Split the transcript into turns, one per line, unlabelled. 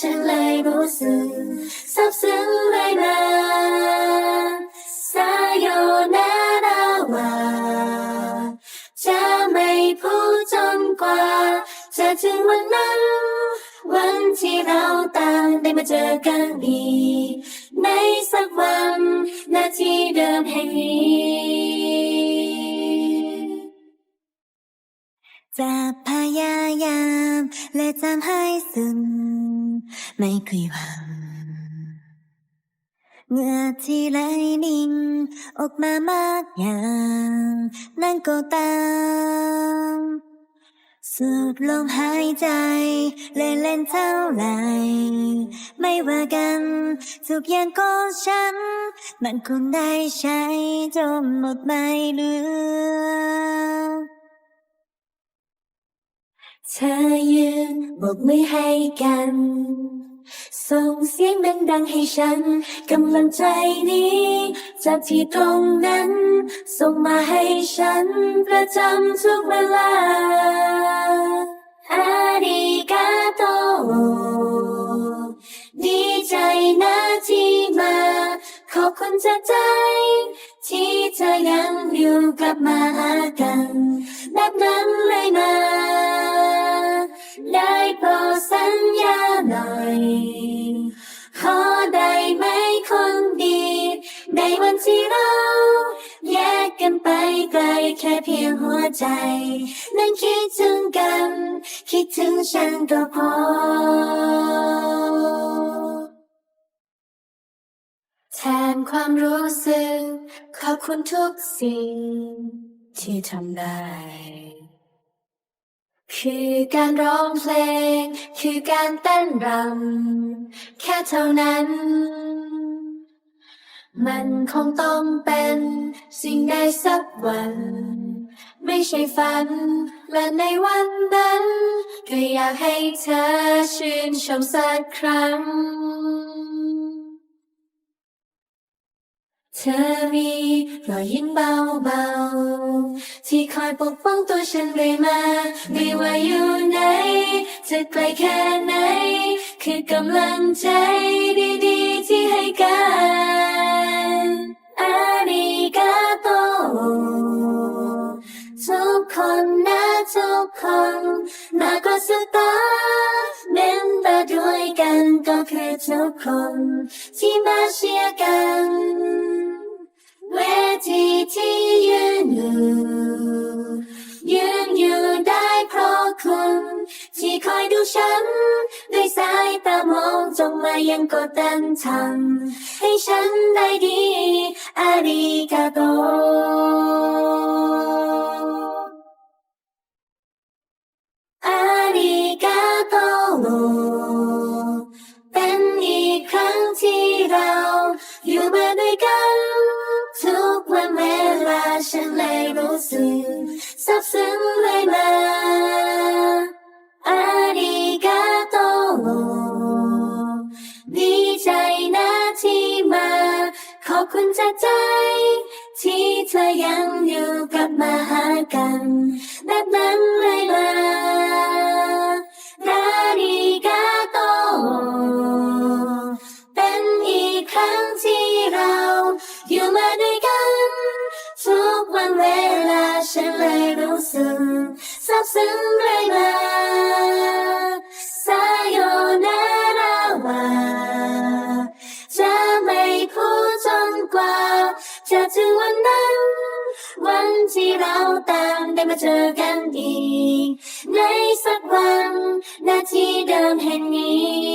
ฉันเลยรู้สึกซาบซึ้งเลยนะซาโยนาราว่าจะไม่พูดจนกว่า จะถึงวันนั้น วันที่เราต่างได้มาเจอกันอีกในสักวันนาทีเดิมแห่งนี้
จะพยายามและจำให้ซึ่ง ไม่เคยหวังเงื่อที่ไหลนิ่ง ออกมามากอย่างนั่นก็ตามสูดลมหายใจ เล่นเล่นเท่าไหรไม่ว่ากันทุกอย่างก็ฉัน มันคงได้ใช้จนหมดไม่เหลือ
เธอยืนโบกมือให้กัน ส่งเสียงดังๆให้ฉัน กำลังใจนี้ จากที่ตรงนั้น ส่งมาให้ฉัน ประจำทุกเวลาอาริกาโต ดีใจนะที่มา ขอบคุณจากใจ ที่เธอยังอยู่กลับมาหากัน แบบนั้นเลยนะ ได้โปรดสัญญาหน่อย ขอได้ไหมคนดี ในวันที่เรา แยกกันไปไกลแค่เพียงหัวใจ นั้นคิดถึงกัน คิดถึงฉันก็พอ แทนความรู้สึก ขอบคุณทุกสิ่งที่ทำได้ คือการร้องเพลง คือการเต้นรำแค่เท่านั้น มันคงต้องเป็นสิ่งใดสักวัน ไม่ใช่ฝัน และในวันนั้น ก็อยากให้เธอชื่นชมสักครั้ง เธอมีรอยยิ้มเบาๆ ที่คอยปกป้องตัวฉันเรื่อยมา ไม่ว่าอยู่ไหนจะไกลแค่ไหน คือกำลังใจดีๆ ที่ให้กันอาริกาโตทุกคนนะทุกคนมากกว่าสตาร์เมนตาด้วยกันก็คือทุกคน ที่มาเชียร์กัน เวทีที่ยืนอยู่ยืนอยู่ได้เพราะคุณที่คอยดูฉัน ด้วยสายตามองจงมายังกดดันทำให้ฉันได้ดีอาริกาโต รู้สึกซับซึ้งเลยมาอาริกาโตดีใจนะที่มา ขอบคุณจากใจ ที่เธอยังอยู่กับมาหากัน แบบนั้นเลยมานา เลยรู้สึกซับซึ้งเลยมาสายโยนาราว่าจะไม่พูดจนกว่า จะถึงวันนั้น วันที่เราตางได้มาเจอกันอีก ในสักวัน นาทีเดิมแห่งนี้